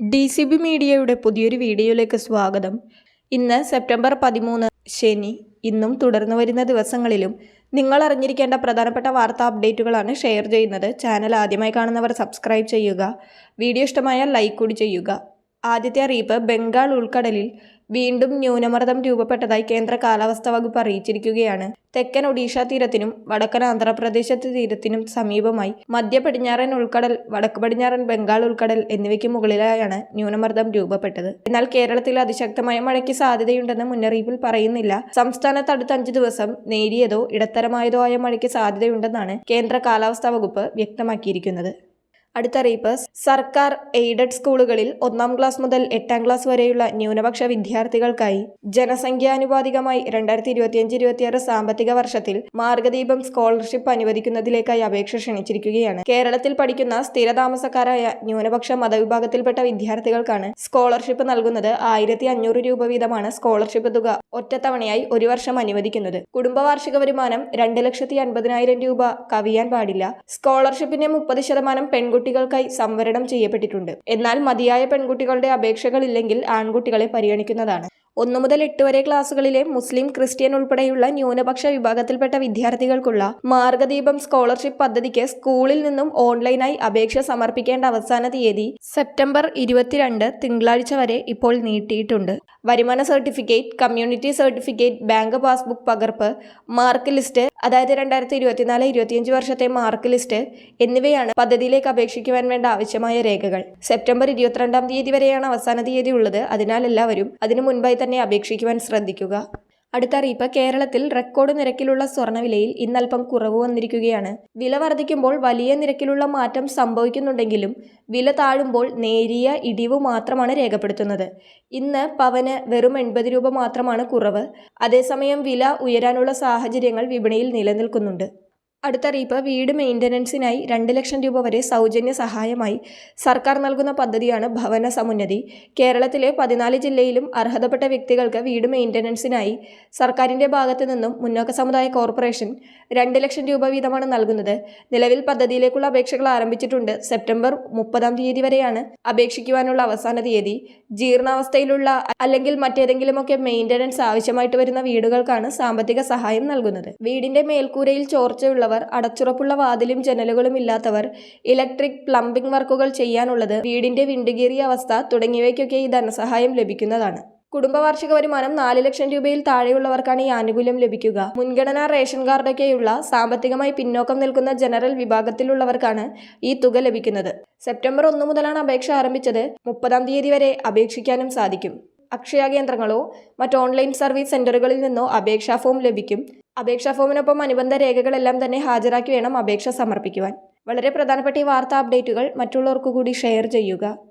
D C B മീഡിയയുടെ പുതിയൊരു വീഡിയോയിലേക്ക് സ്വാഗതം. ഇന്ന് സെപ്റ്റംബർ പതിമൂന്ന് ശനി. ഇന്നും തുടർന്നു വരുന്ന ദിവസങ്ങളിലും നിങ്ങൾ അറിഞ്ഞിരിക്കേണ്ട പ്രധാനപ്പെട്ട വാർത്താ അപ്ഡേറ്റുകളാണ് ഷെയർ ചെയ്യുന്നത്. ചാനൽ ആദ്യമായി കാണുന്നവർ സബ്സ്ക്രൈബ് ചെയ്യുക. വീഡിയോ ഇഷ്ടമായാൽ ലൈക്ക് കൂടി ചെയ്യുക. ആദ്യത്തെ അറിയിപ്പ് ബംഗാൾ ഉൾക്കടലിൽ വീണ്ടും ന്യൂനമർദ്ദം രൂപപ്പെട്ടതായി കേന്ദ്ര കാലാവസ്ഥാ വകുപ്പ് അറിയിച്ചിരിക്കുകയാണ്. തെക്കൻ ഒഡീഷ തീരത്തിനും വടക്കൻ ആന്ധ്രാപ്രദേശ് തീരത്തിനും സമീപമായി മധ്യ പടിഞ്ഞാറൻ ഉൾക്കടൽ വടക്ക് പടിഞ്ഞാറൻ ബംഗാൾ ഉൾക്കടൽ എന്നിവയ്ക്ക് മുകളിലായാണ് ന്യൂനമർദ്ദം രൂപപ്പെട്ടത്. എന്നാൽ കേരളത്തിൽ അതിശക്തമായ മഴയ്ക്ക് സാധ്യതയുണ്ടെന്ന് മുന്നറിയിപ്പിൽ പറയുന്നില്ല. സംസ്ഥാനത്ത് അടുത്ത അഞ്ച് ദിവസം നേരിയതോ ഇടത്തരമായതോ ആയ മഴയ്ക്ക് സാധ്യതയുണ്ടെന്നാണ് കേന്ദ്ര കാലാവസ്ഥാ വകുപ്പ് വ്യക്തമാക്കിയിരിക്കുന്നത്. അടുത്ത അറിയിപ്പ് സർക്കാർ എയ്ഡഡ് സ്കൂളുകളിൽ ഒന്നാം ക്ലാസ് മുതൽ എട്ടാം ക്ലാസ് വരെയുള്ള ന്യൂനപക്ഷ വിദ്യാർത്ഥികൾക്കായി ജനസംഖ്യാനുപാതികമായി രണ്ടായിരത്തി ഇരുപത്തിയഞ്ച് ഇരുപത്തിയാറ് സാമ്പത്തിക വർഷത്തിൽ മാർഗദീപം സ്കോളർഷിപ്പ് അനുവദിക്കുന്നതിലേക്കായി അപേക്ഷ ക്ഷണിച്ചിരിക്കുകയാണ്. കേരളത്തിൽ പഠിക്കുന്ന സ്ഥിരതാമസക്കാരായ ന്യൂനപക്ഷ മതവിഭാഗത്തിൽപ്പെട്ട വിദ്യാർത്ഥികൾക്കാണ് സ്കോളർഷിപ്പ് നൽകുന്നത് ആയിരത്തി അഞ്ഞൂറ് രൂപ വീതമാണ് സ്കോളർഷിപ്പ് തുക ഒറ്റത്തവണയായി ഒരു വർഷം അനുവദിക്കുന്നത്. കുടുംബവാർഷിക വരുമാനം രണ്ട് ലക്ഷത്തി അൻപതിനായിരം രൂപ കവിയാൻ പാടില്ല. സ്കോളർഷിപ്പിന്റെ മുപ്പത് ശതമാനം പെൺകുട്ടികൾക്കായി സംവരണം ചെയ്യപ്പെട്ടിട്ടുണ്ട്. എന്നാൽ മതിയായ പെൺകുട്ടികളുടെ അപേക്ഷകളില്ലെങ്കിൽ ആൺകുട്ടികളെ പരിഗണിക്കുന്നതാണ്. ഒന്നു മുതൽ എട്ട് വരെ ക്ലാസ്സുകളിലെ മുസ്ലിം ക്രിസ്ത്യൻ ഉൾപ്പെടെയുള്ള ന്യൂനപക്ഷ വിഭാഗത്തിൽപ്പെട്ട വിദ്യാർത്ഥികൾക്കുള്ള മാർഗദീപം സ്കോളർഷിപ്പ് പദ്ധതിക്ക് സ്കൂളിൽ നിന്നും ഓൺലൈനായി അപേക്ഷ സമർപ്പിക്കേണ്ട അവസാന തീയതി സെപ്റ്റംബർ ഇരുപത്തിരണ്ട് തിങ്കളാഴ്ച വരെ ഇപ്പോൾ നീട്ടിയിട്ടുണ്ട്. വരുമാന certificate community certificate bank passbook പകർപ്പ് മാർക്ക് ലിസ്റ്റ് അതായത് രണ്ടായിരത്തി ഇരുപത്തിനാല് ഇരുപത്തിയഞ്ച് വർഷത്തെ മാർക്ക് ലിസ്റ്റ് എന്നിവയാണ് പദ്ധതിയിലേക്ക് അപേക്ഷിക്കുവാൻ വേണ്ട ആവശ്യമായ രേഖകൾ. സെപ്റ്റംബർ ഇരുപത്തിരണ്ടാം തീയതി വരെയാണ് അവസാന തീയതി ഉള്ളത്. അതിനാൽ എല്ലാവരും അതിനു മുൻപായി തന്നെ അപേക്ഷിക്കുവാൻ ശ്രദ്ധിക്കുക. അടുത്ത അറിയിപ്പ് കേരളത്തിൽ റെക്കോർഡ് നിരക്കിലുള്ള സ്വർണവിലയിൽ ഇന്നൽപ്പം കുറവ് വന്നിരിക്കുകയാണ്. വില വർദ്ധിക്കുമ്പോൾ വലിയ നിരക്കിലുള്ള മാറ്റം സംഭവിക്കുന്നുണ്ടെങ്കിലും വില താഴുമ്പോൾ നേരിയ ഇടിവ് മാത്രമാണ് രേഖപ്പെടുത്തുന്നത്. ഇന്ന് പവന് വെറും എൺപത് രൂപ മാത്രമാണ് കുറവ്. അതേസമയം വില ഉയരാനുള്ള സാഹചര്യങ്ങൾ വിപണിയിൽ നിലനിൽക്കുന്നുണ്ട്. അടുത്ത അറിയിപ്പ് വീട് മെയിന്റനൻസിനായി രണ്ട് ലക്ഷം രൂപ വരെ സൗജന്യ സഹായമായി സർക്കാർ നൽകുന്ന പദ്ധതിയാണ് ഭവന സമുന്നതി. കേരളത്തിലെ പതിനാല് ജില്ലയിലും അർഹതപ്പെട്ട വ്യക്തികൾക്ക് വീട് മെയിന്റനൻസിനായി സർക്കാരിന്റെ ഭാഗത്തു നിന്നും മുന്നോക്ക സമുദായ കോർപ്പറേഷൻ രണ്ട് ലക്ഷം രൂപ വീതമാണ് നൽകുന്നത്. നിലവിൽ പദ്ധതിയിലേക്കുള്ള അപേക്ഷകൾ ആരംഭിച്ചിട്ടുണ്ട് സെപ്റ്റംബർ മുപ്പതാം തീയതി വരെയാണ്. അപേക്ഷിക്കുവാനുള്ള അവസാന തീയതി. ജീർണാവസ്ഥയിലുള്ള അല്ലെങ്കിൽ മറ്റേതെങ്കിലുമൊക്കെ മെയിന്റനൻസ് ആവശ്യമായിട്ട് വരുന്ന വീടുകൾക്കാണ് സാമ്പത്തിക സഹായം നൽകുന്നത്. വീടിന്റെ മേൽക്കൂരയിൽ ചോർച്ചയുള്ള ഉള്ളവർ അടച്ചുറപ്പുള്ള വാതിലും ജനലുകളും ഇല്ലാത്തവർ ഇലക്ട്രിക് പ്ലംബിംഗ് വർക്കുകൾ ചെയ്യാനുള്ളത് വീടിന്റെ വിണ്ടുകീറിയ അവസ്ഥ തുടങ്ങിയവയ്ക്കൊക്കെ ഈ ധനസഹായം ലഭിക്കുന്നതാണ്. കുടുംബവാർഷിക വരുമാനം നാല് ലക്ഷം രൂപയിൽ താഴെയുള്ളവർക്കാണ് ഈ ആനുകൂല്യം ലഭിക്കുക. മുൻഗണനാ റേഷൻ കാർഡൊക്കെയുള്ള സാമ്പത്തികമായി പിന്നോക്കം നിൽക്കുന്ന ജനറൽ വിഭാഗത്തിലുള്ളവർക്കാണ് ഈ തുക ലഭിക്കുന്നത്. സെപ്റ്റംബർ ഒന്ന് മുതലാണ് അപേക്ഷ ആരംഭിച്ചത്. മുപ്പതാം തീയതി വരെ അപേക്ഷിക്കാനും സാധിക്കും. അക്ഷയ കേന്ദ്രങ്ങളോ മറ്റ് ഓൺലൈൻ സർവീസ് സെന്ററുകളിൽ നിന്നോ അപേക്ഷാ ഫോം ലഭിക്കും. അപേക്ഷാ ഫോമിനൊപ്പം അനുബന്ധ രേഖകളെല്ലാം തന്നെ ഹാജരാക്കി വേണം അപേക്ഷ സമർപ്പിക്കുവാൻ. വളരെ പ്രധാനപ്പെട്ട ഈ വാർത്താ അപ്ഡേറ്റുകൾ മറ്റുള്ളവർക്കു കൂടി ഷെയർ ചെയ്യുക.